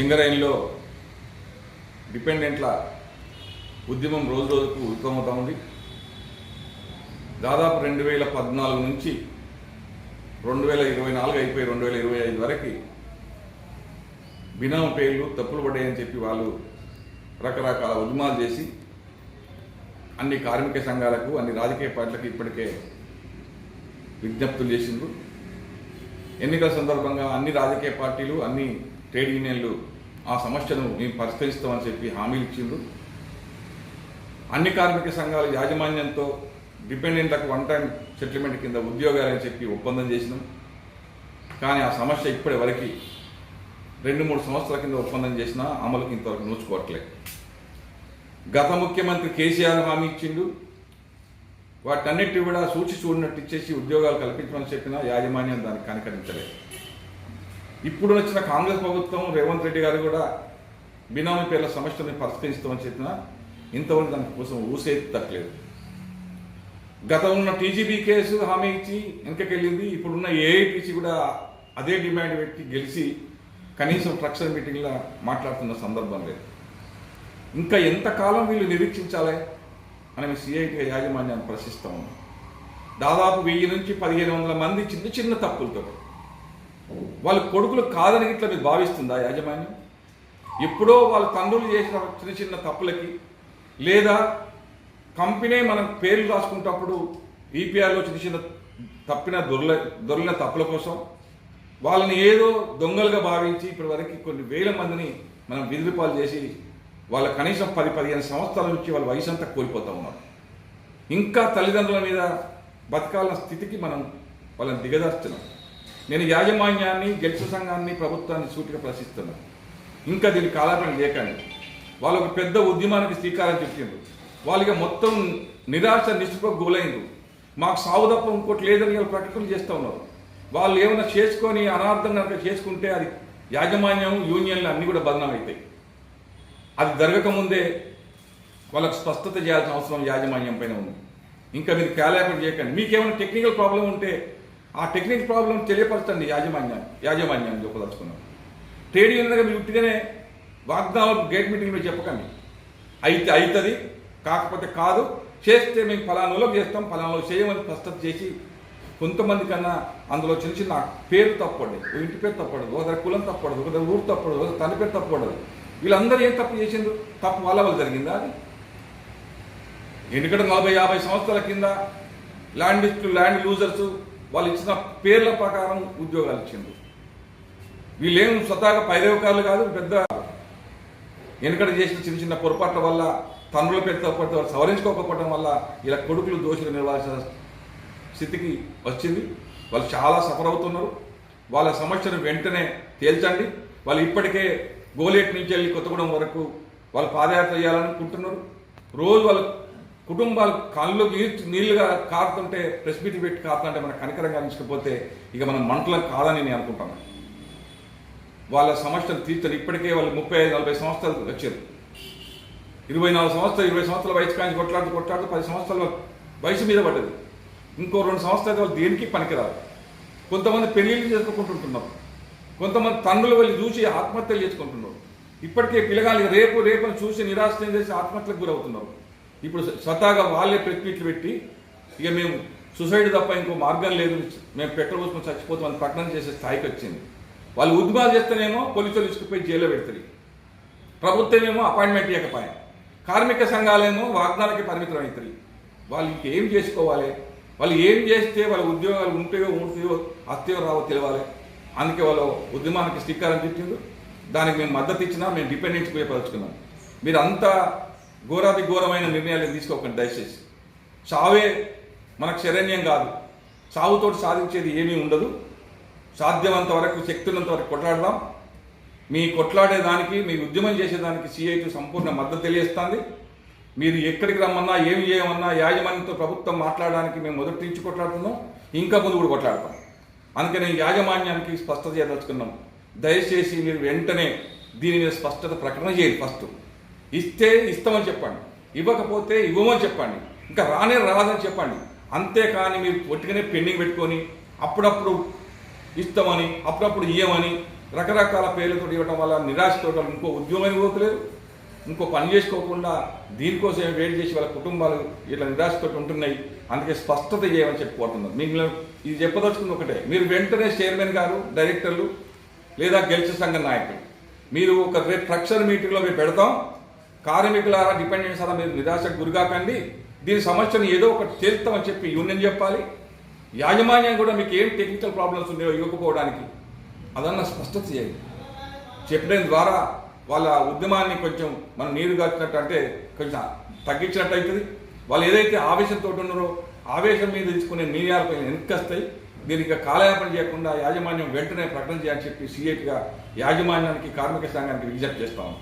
సింగరేణిలో డిపెండెంట్ల ఉద్యమం రోజు రోజుకు ఉత్తమవుతా ఉంది. దాదాపు రెండు వేల పద్నాలుగు నుంచి రెండు వేల ఇరవై నాలుగు అయిపోయి రెండు వేల ఇరవై ఐదు వరకు బినామ పేర్లు తప్పులు పడ్డాయని చెప్పి వాళ్ళు రకరకాల ఉద్యమాలు చేసి అన్ని కార్మిక సంఘాలకు అన్ని రాజకీయ పార్టీలకు ఇప్పటికే విజ్ఞప్తులు చేసిండ్రు. ఎన్నికల సందర్భంగా అన్ని రాజకీయ పార్టీలు అన్ని ట్రేడ్ యూనియన్లు ఆ సమస్యను మేము పరిష్కరిస్తామని చెప్పి హామీలు ఇచ్చిండ్రు. అన్ని కార్మిక సంఘాల యాజమాన్యంతో డిపెండెంట్లకు వన్ టైం సెటిల్మెంట్ కింద ఉద్యోగాలని చెప్పి ఒప్పందం చేసినాం. కానీ ఆ సమస్య ఇప్పటి వరకు రెండు మూడు సంవత్సరాల కింద ఒప్పందం చేసినా అమలుకి ఇంతవరకు నోచుకోవట్లేదు. గత ముఖ్యమంత్రి కేసీఆర్ హామీ ఇచ్చిండు. వాటన్నిటి కూడా సూచి చూడినట్టు ఇచ్చేసి ఉద్యోగాలు కల్పించమని చెప్పినా యాజమాన్యం దాన్ని కనికరించలేదు. ఇప్పుడు వచ్చిన కాంగ్రెస్ ప్రభుత్వం రేవంత్ రెడ్డి గారు కూడా బినామీ పేర్ల సమస్యని పరిష్కరిస్తామని చెప్పినా ఇంతవరకు దాని కోసం ఊసేది తట్టలేదు. గత ఉన్న టీజీబీ కేసు హామీ ఇచ్చి వెనకకెళ్ళింది ఇప్పుడున్న ఏఐటీసీ కూడా అదే డిమాండ్ పెట్టి గెలిచి కనీసం ట్రక్షన్ మీటింగ్లో మాట్లాడుతున్న సందర్భం లేదు. ఇంకా ఎంతకాలం వీళ్ళు నిరీక్షించాలి? మనం సిఐటి యాజమాన్యాన్ని ప్రశ్నిస్తూ. ఉన్నాం దాదాపు వెయ్యి నుంచి పదిహేను వందల మంది చిన్న చిన్న తప్పులతో. వాళ్ళ కొడుకులు కాదని ఇట్లా మీరు భావిస్తుందా యాజమాన్యం? ఎప్పుడో వాళ్ళ తండ్రులు చేసిన చిన్న చిన్న తప్పులకి లేదా కంపెనీ మనం పేర్లు రాసుకుంటప్పుడు ఈపీఆర్లో చిన్న చిన్న తప్పిన దొర్ల దొరిన తప్పుల కోసం వాళ్ళని ఏదో దొంగలుగా భావించి ఇప్పటి వరకు కొన్ని వేల మందిని మనం విధులుపాలు చేసి వాళ్ళ కనీసం పది పదిహేను సంవత్సరాల నుంచి వాళ్ళ వయసు అంతా కోల్పోతూ ఉన్నారు. ఇంకా తల్లిదండ్రుల మీద బతకాలన్న స్థితికి మనం వాళ్ళని దిగదార్చున్నాం నేను యాజమాన్యాన్ని గెలుపు సంఘాన్ని ప్రభుత్వాన్ని సూటిగా ప్రశ్నిస్తున్నాను ఇంకా దీని కాలపని లేకండి. వాళ్ళు ఒక పెద్ద ఉద్యమానికి శ్రీకారం చుట్టిండ్రు. వాళ్ళకి మొత్తం నిరాశ నిష్ఠకు గులైండ్రు మాకు సావుదప్పం తప్ప ఇంకోటి లేదని వాళ్ళు ప్రకటనలు చేస్తూ ఉన్నారు. వాళ్ళు ఏమైనా చేసుకొని అనార్థం కనుక చేసుకుంటే అది యాజమాన్యం యూనియన్లు అన్నీ కూడా బదనం అవుతాయి అది జరగకముందే వాళ్ళకు స్పష్టత చేయాల్సిన అవసరం యాజమాన్యం పైన ఉంది. ఇంకా మీరు క్యాలాకులేట్ చేయకండి. మీకేమైనా టెక్నికల్ ప్రాబ్లం ఉంటే ఆ టెక్నికల్ ప్రాబ్లం తెలియపరచండి యాజమాన్యాన్ని యాజమాన్యాన్ని చెప్పదలుచుకున్నాం ట్రేడ్ యూనియన్గా మీరు ఉట్టిగానే వాగ్దానం గేట్ మీటింగ్లో చెప్పకండి. అయితే అవుతుంది కాకపోతే కాదు. చేస్తే మేము ఫలానాలో చేస్తాం ఫలానాలో చేయమని స్పష్టత చేసి కొంతమంది కన్నా అందులో చిన్న చిన్న పేరు తప్పండి ఇంటి పేరు తప్పడదు ఒకరి కులం తప్పడదు ఒకరి ఊరు తప్పడదు ఒకరి తన పేరు తప్పడదు వీళ్ళందరూ ఏం తప్పు చేసిండ్రు? తప్పు వాళ్ళ వాళ్ళు జరిగిందా అది? ఎందుకంటే నలభై యాభై సంవత్సరాల కింద ల్యాండ్ ల్యాండ్ లూజర్స్ వాళ్ళు ఇచ్చిన పేర్ల ప్రకారం ఉద్యోగాలు ఇచ్చిండ్రు. వీళ్ళేం స్వతహాగా పైరవకారులు కాదు పెద్ద వెనుకట చేసిన చిన్న చిన్న పొరపాట్ల వల్ల తండ్రుల పేరు వాళ్ళు సవరించుకోకపోవడం వల్ల ఇలా కొడుకులు దోషులు నిలవాల్సిన స్థితికి వచ్చింది. వాళ్ళు చాలా సఫర్ అవుతున్నారు. వాళ్ళ సమస్యను వెంటనే తేల్చండి. వాళ్ళు ఇప్పటికే గోలేట్ నుంచి వెళ్ళి కొత్తగూడెం వరకు వాళ్ళు పాదయాత్ర చేయాలనుకుంటున్నారు. రోజు వాళ్ళ కుటుంబాలు కళ్ళు నీరు నీళ్ళుగా కారుతుంటే ప్రెస్ మీట్ పెట్టి కారుతుంటే మన కనికరంగా నిలిచిపోతే ఇక మనం మంటలకు కాదని నేను అనుకుంటాను. వాళ్ళ సమస్యలు తీర్చారు ఇప్పటికే వాళ్ళు ముప్పై ఐదు నలభై సంవత్సరాలు వచ్చారు. ఇరవై నాలుగు సంవత్సరాలు ఇరవై సంవత్సరాల వయసు కానీ కొట్లాడుతూ కొట్లాడుతూ పది సంవత్సరాల వయసు మీద పడ్డది. ఇంకో రెండు సంవత్సరాలు వాళ్ళు దేనికి పనికిరారు కొంతమంది పెళ్ళిళ్ళు చేసుకుంటుంటున్నారు. కొంతమంది తండ్రులు వెళ్ళి చూసి ఆత్మహత్యలు చేసుకుంటున్నారు. ఇప్పటికే పిల్లగాలి రేపు రేపు చూసి నిరాశ చేసి ఆత్మహత్యలకు గురవుతున్నారు. ఇప్పుడు సతాగా వాళ్ళే ప్రెస్ పెట్టి ఇక మేము సుసైడ్ తప్ప ఇంకో మార్గం లేదు. మేము పెట్రోల్ పోసుకొని చచ్చిపోతామని ప్రకటన చేసే స్థాయికి వచ్చింది. వాళ్ళు ఉద్యమాలు చేస్తేనేమో పోలీసులు ఇసుకుపోయి జైల్లో పెడతారు. ప్రభుత్వం ఏమో అపాయింట్మెంట్ ఇవ్వకపోయా. కార్మిక సంఘాలేమో వాగ్దానానికి పరిమితం అవుతాయి వాళ్ళు ఇంకేం చేసుకోవాలి? వాళ్ళు ఏం చేస్తే వాళ్ళ ఉద్యోగాలు ఉంటాయో ఉంటాయో అత్తయో రావో తెలియాలి. అందుకే వాళ్ళు ఉద్యమానికి శ్రీకారం చుట్టిండు దానికి మేము మద్దతు ఇచ్చినా మేము డిపెండెన్స్ పోయపరుచుకున్నాం మీరు అంత ఘోరాతి ఘోరమైన నిర్ణయాలు తీసుకోకండి దయచేసి. చావే మనకు శరణ్యం కాదు. చావుతోటి సాధించేది ఏమీ ఉండదు. సాధ్యమంత వరకు శక్తులంత వరకు కొట్లాడదాం. మీ కొట్లాడేదానికి మీ ఉద్యమం చేసేదానికి సిఐటి సంపూర్ణ మద్దతు తెలియజేస్తుంది. మీరు ఎక్కడికి రమ్మన్నా ఏమి చేయమన్నా యాజమాన్యంతో ప్రభుత్వం మాట్లాడడానికి మేము మొదటి నుంచి కొట్లాడుతున్నాం. ఇంకా ముందు కూడా కొట్లాడతాం. అందుకని యాజమాన్యానికి స్పష్టత చేయదలుచుకున్నాం దయచేసి మీరు వెంటనే దీని మీద స్పష్టత ప్రకటన చేయండి ఫస్ట్. ఇస్తే ఇస్తామని చెప్పండి. ఇవ్వకపోతే ఇవ్వమని చెప్పండి. ఇంకా రానే రాదని చెప్పండి. అంతేకాని మీరు ఒట్టిగానే పెండింగ్ పెట్టుకొని అప్పుడప్పుడు ఇస్తామని అప్పుడప్పుడు ఇయ్యమని రకరకాల పేర్లతో ఇవ్వడం వల్ల నిరాశతో ఇంకో ఉద్యోగం పోతలేదు ఇంకో పని చేసుకోకుండా దీనికోసం వెయిట్ చేసి వాళ్ళ కుటుంబాలు ఇట్లా నిరాశతో ఉంటున్నాయి అందుకే స్పష్టత చేయమని చెప్పుకుంటున్నారు మీకు ఇది చెప్పదలుచుకుంది ఒకటే. మీరు వెంటనే చైర్మన్ గారు డైరెక్టర్లు లేదా గెలిచే సంఘ నాయకులు మీరు ఒక రేపు స్ట్రక్చర్ మీటింగ్లో మేము పెడతాం. కార్మికుల డిపెండెన్స్ అలా మీరు నిరాశకు గురికాకండి దీని సమస్యను ఏదో ఒకటి చేస్తామని చెప్పి యూనియన్ చెప్పాలి. యాజమాన్యం కూడా మీకు ఏం టెక్నికల్ ప్రాబ్లమ్స్ ఉన్నాయో ఇవ్వకపోవడానికి అదన్నా స్పష్టత చేయండి. చెప్పడం ద్వారా వాళ్ళ ఉద్యమాన్ని కొంచెం మనం నీరు కట్టినట్టు అంటే కొంచెం తగ్గించినట్టు అవుతుంది. వాళ్ళు ఏదైతే ఆవేశంతో ఉన్నారో ఆవేశం మీద తీసుకునే నిర్ణయాలు కొంచెం వెనక్కి దీనికి కాలయాపన చేయకుండా యాజమాన్యం వెంటనే ప్రకటన చేయాలని చెప్పి సీఎట్గా యాజమాన్యానికి కార్మిక సంఘానికి విజ్ఞప్తి చేస్తాము